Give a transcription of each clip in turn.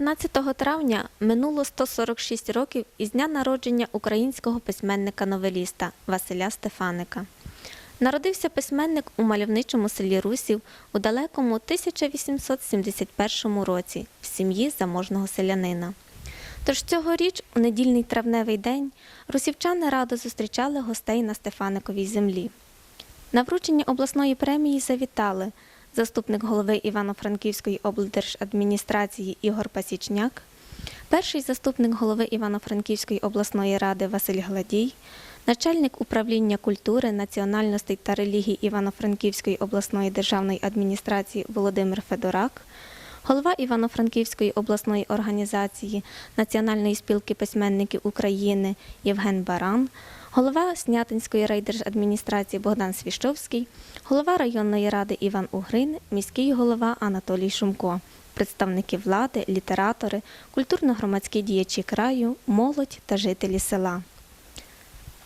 14 травня минуло 146 років із дня народження українського письменника-новеліста Василя Стефаника. Народився письменник у мальовничому селі Русів у далекому 1871 році в сім'ї заможного селянина. Тож цьогоріч, у недільний травневий день, русівчани радо зустрічали гостей на Стефаниковій землі. На вручення обласної премії завітали заступник голови Івано-Франківської облдержадміністрації Ігор Пасічняк, перший заступник голови Івано-Франківської обласної ради Василь Гладій, начальник управління культури, національностей та релігій Івано-Франківської обласної державної адміністрації Володимир Федорак, голова Івано-Франківської обласної організації Національної спілки письменників України Євген Баран, голова Снятинської райдержадміністрації Богдан Свіщовський, голова районної ради Іван Угрин, міський голова Анатолій Шумко, представники влади, літератори, культурно-громадські діячі краю, молодь та жителі села.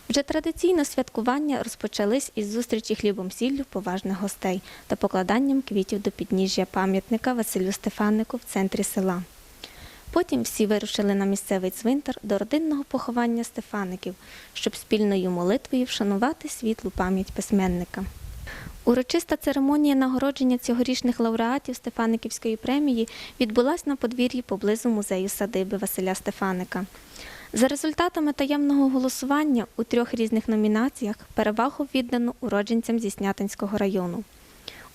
Вже традиційно святкування розпочались із зустрічі хлібом сіллю поважних гостей та покладанням квітів до підніжжя пам'ятника Василю Стефаннику в центрі села. Потім всі вирушили на місцевий цвинтар до родинного поховання Стефаників, щоб спільною молитвою вшанувати світлу пам'ять письменника. Урочиста церемонія нагородження цьогорічних лауреатів Стефаниківської премії відбулась на подвір'ї поблизу музею садиби Василя Стефаника. За результатами таємного голосування у трьох різних номінаціях перевагу віддано уродженцям зі Снятинського району.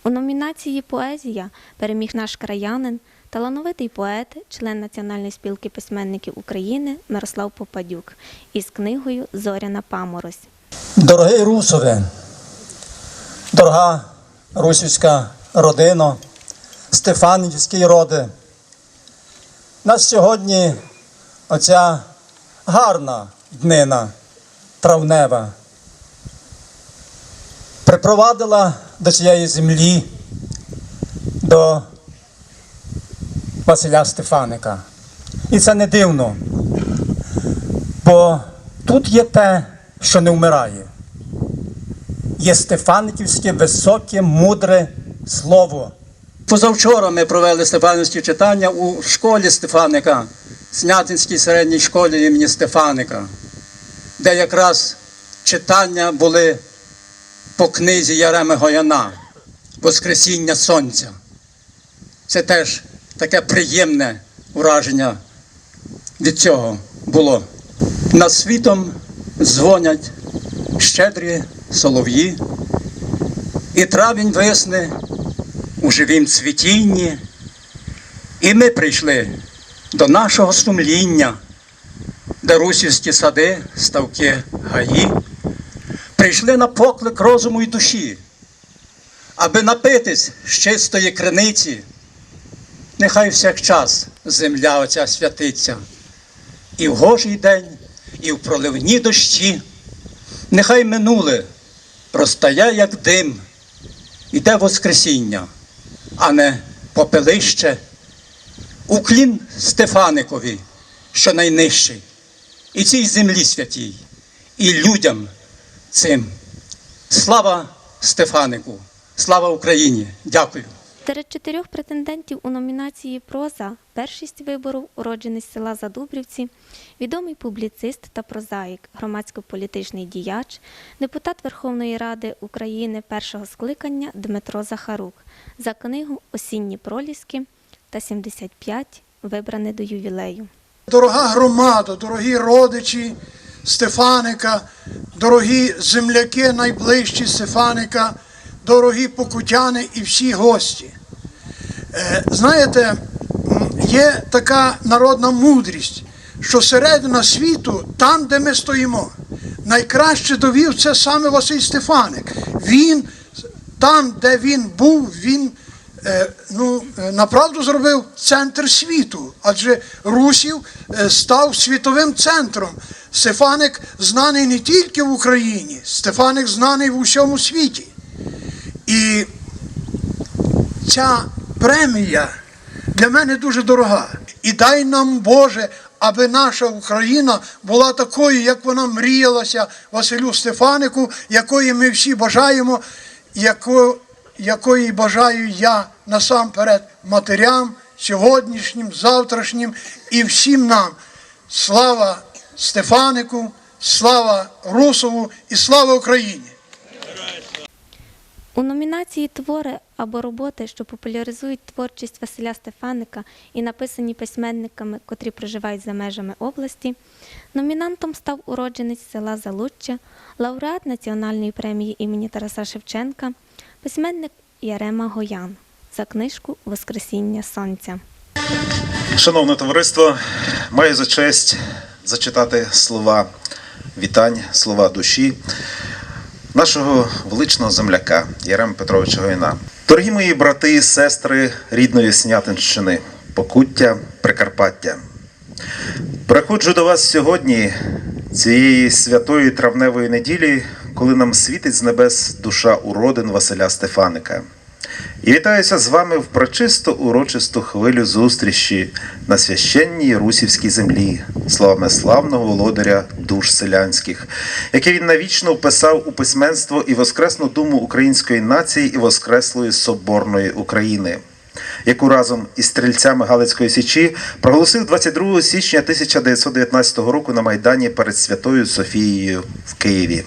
У номінації Поезія переміг наш краянин, талановитий поет, член Національної спілки письменників України Мирослав Попадюк із книгою Зоряна паморозь. Дорогий Русове, дорога русівська родина, Стефанівський роди, нас сьогодні оця гарна днина травнева припровадила до цієї землі, до Василя Стефаника. І це не дивно, бо тут є те, що не вмирає. Є Стефаниківське високе, мудре слово. Позавчора ми провели Стефанівські читання у школі Стефаника, Снятинській середній школі імені Стефаника, де якраз читання були по книзі Яреми Гояна Воскресіння Сонця. Це теж таке приємне враження від цього було. Над світом дзвонять щедрі солов'ї, і травень весни у живім цвітінні, і ми прийшли до нашого сумління, де русівські сади, ставки, гаї, прийшли на поклик розуму і душі, аби напитись з чистої криниці, нехай всякчас земля оця святиться, і в гожий день, і в проливні дощі. Нехай минуле простає, як дим, іде Воскресіння, а не попелище. Уклін Стефаникові, що найнижчий, і цій землі святій, і людям цим. Слава Стефанику! Слава Україні! Дякую! Серед чотирьох претендентів у номінації Проза першість вибору уродженець села Задубрівці, відомий публіцист та прозаїк, громадсько-політичний діяч, депутат Верховної Ради України першого скликання Дмитро Захарук за книгу Осінні проліски та 75 вибране до ювілею. Дорога громада, дорогі родичі Стефаника, дорогі земляки найближчі Стефаника, дорогі покутяни і всі гості. Е, Знаєте, є така народна мудрість, що середина світу там, де ми стоїмо. Найкраще довів це саме Василь Стефаник. Він там, де він був, він е, ну, е, направду зробив центр світу, адже Русів став світовим центром. Стефаник знаний не тільки в Україні, Стефаник знаний в усьому світі. І ця премія для мене дуже дорога. І дай нам, Боже, аби наша Україна була такою, як вона мріялася Василю Стефанику, якої ми всі бажаємо, яко, якої бажаю я насамперед матерям, сьогоднішнім, завтрашнім і всім нам. Слава Стефанику, слава Русову і слава Україні! У номінації Твори або роботи, що популяризують творчість Василя Стефаника і написані письменниками, котрі проживають за межами області, номінантом став уродженець села Залуччя, лауреат Національної премії імені Тараса Шевченка, письменник Ярема Гоян за книжку Воскресіння Сонця. Шановне товариство, маю за честь зачитати слова вітань, слова душі нашого величного земляка Ярема Петровича Гойна. Дорогі мої брати і сестри рідної Снятинщини, Покуття, Прикарпаття. Приходжу до вас сьогодні, цієї святої травневої неділі, коли нам світить з небес душа уродин Василя Стефаника. І вітаюся з вами в прочисто урочисту хвилю зустрічі на священній русівській землі, словами славного володаря душ селянських, яке він навічно вписав у письменство і воскресну думу української нації і воскреслої соборної України. Яку разом із стрільцями Галицької січі проголосив 22 січня 1919 року на Майдані перед Святою Софією в Києві.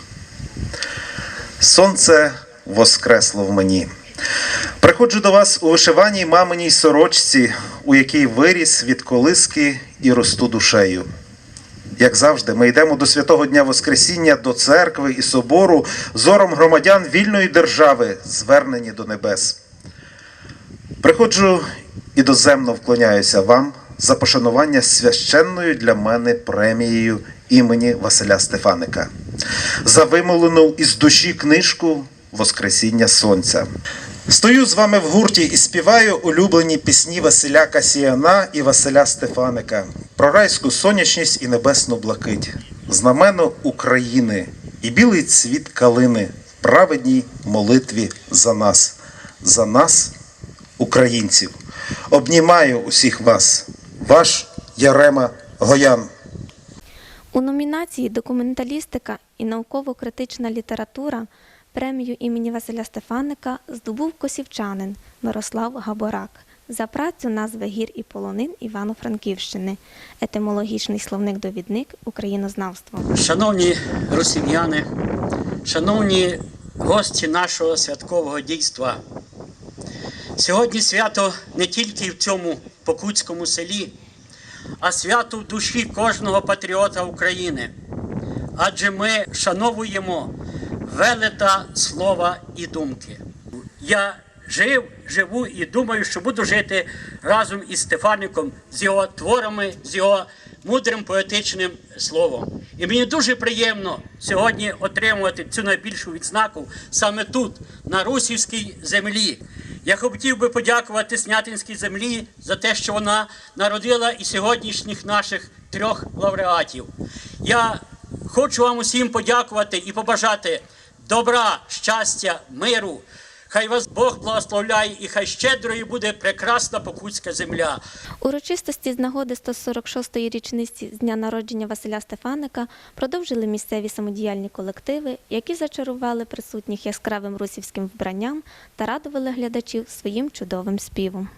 Сонце воскресло в мені. Приходжу до вас у вишиваній маминій сорочці, у якій виріс від колиски і росту душею. Як завжди, ми йдемо до святого Дня Воскресіння, до церкви і собору, зором громадян вільної держави, звернені до небес. Приходжу і доземно вклоняюся вам за пошанування священною для мене премією імені Василя Стефаника, за вимолену із душі книжку Воскресіння Сонця. Стою з вами в гурті і співаю улюблені пісні Василя Касіяна і Василя Стефаника. Про райську сонячність і небесну блакить, знамено України. І білий цвіт калини. Праведній молитві за нас, за нас, українців. Обнімаю усіх вас, ваш Ярема Гоян. У номінації Документалістика і науково-критична література премію імені Василя Стефаника здобув косівчанин Мирослав Габорак за працю назви гір і полонин Івано-Франківщини, етимологічний словник-довідник українознавства. Шановні росіяни, шановні гості нашого святкового дійства, сьогодні свято не тільки в цьому покутському селі, а свято в душі кожного патріота України. Адже ми шановуємо велета слова і думки. Я жив, живу і думаю, що буду жити разом із Стефаником, з його творами, з його мудрим поетичним словом. І мені дуже приємно сьогодні отримувати цю найбільшу відзнаку саме тут, на Русівській землі. Я хотів би подякувати Снятинській землі за те, що вона народила і сьогоднішніх наших трьох лауреатів. Я хочу вам усім подякувати і побажати добра, щастя, миру. Хай вас Бог благословляє і хай щедрою буде прекрасна покутська земля. Урочистості з нагоди 146-ї річниці з дня народження Василя Стефаника продовжили місцеві самодіяльні колективи, які зачарували присутніх яскравим русівським вбранням та радували глядачів своїм чудовим співом.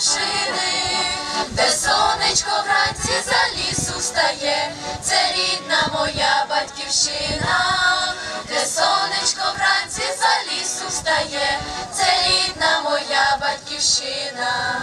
вершини, де сонечко вранці за лісу стає, це рідна моя батьківщина, де сонечко вранці за лісу стає, це рідна моя батьківщина.